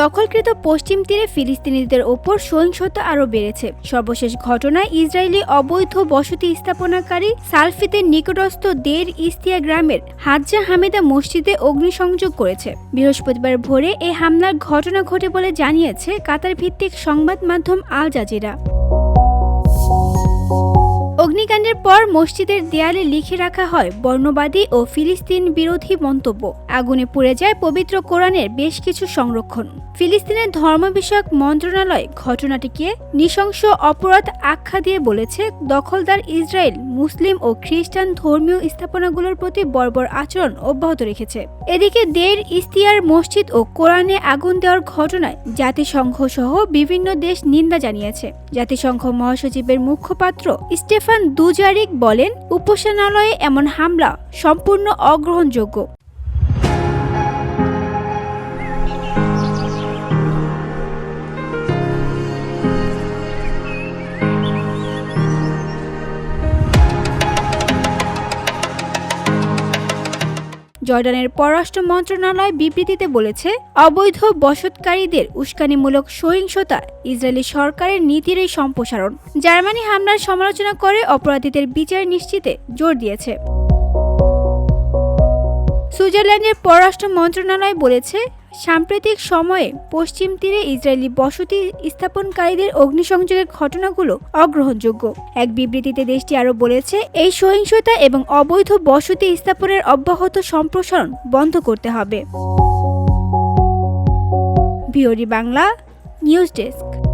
দখলকৃত পশ্চিম তীরে ফিলিস্তিনিদের ওপর সহিংসতা আরও বেড়েছে। সর্বশেষ ঘটনায় ইসরায়েলি অবৈধ বসতি স্থাপনাকারী সালফিতে নিকটস্থ দের ইস্তিয়া গ্রামের হাজ্জা হামেদা মসজিদে অগ্নিসংযোগ করেছে। বৃহস্পতিবার ভোরে এ হামলার ঘটনা ঘটে বলে জানিয়েছে কাতার ভিত্তিক সংবাদ মাধ্যম আল জাজিরা। অগ্নিকাণ্ডের পর মসজিদের দেয়ালে লিখে রাখা হয় বর্ণবাদী ও ফিলিস্তিন বিরোধী মন্তব্য। আগুনে পুড়ে যায় পবিত্র কোরআনের বেশ কিছু সংরক্ষণ। ফিলিস্তিনের ধর্ম বিষয়ক মন্ত্রণালয় ঘটনাটিকে নৃশংস অপরাধ আখ্যা দিয়ে বলেছে, দখলদার ইসরায়েল মুসলিম ও খ্রিস্টান ধর্মীয় স্থাপনাগুলোর প্রতি বর্বর আচরণ অব্যাহত রেখেছে। এদিকে দের ইস্তিয়ার মসজিদ ও কোরআনে আগুন দেওয়ার ঘটনায় জাতিসংঘ সহ বিভিন্ন দেশ নিন্দা জানিয়েছে। জাতিসংঘ মহাসচিবের মুখপাত্র স্টেফান দুজারিক বলেন উপাসনালয়ে এমন হামলা সম্পূর্ণ অগ্রহণযোগ্য। জর্ডানের পররাষ্ট্র মন্ত্রণালয় বিবৃতিতে বলেছে, অবৈধ বসতকারীদের উস্কানিমূলক সহিংসতা ইসরায়েলি সরকারের নীতিরই সম্প্রসারণ। জার্মানি হামলার সমালোচনা করে অপরাধীদের বিচার নিশ্চিতে জোর দিয়েছে। সুইজারল্যান্ডের পররাষ্ট্র মন্ত্রণালয় বলেছে, সাম্প্রতিক সময়ে পশ্চিম তীরে ইসরায়েলি বসতি স্থাপনকারীদের অগ্নিসংযোগের ঘটনাগুলো অগ্রহণযোগ্য। এক বিবৃতিতে দেশটি আরও বলেছে, এই সহিংসতা এবং অবৈধ বসতি স্থাপনের অব্যাহত সম্প্রসারণ বন্ধ করতে হবে। ভিওরি বাংলা, নিউজ ডেস্ক।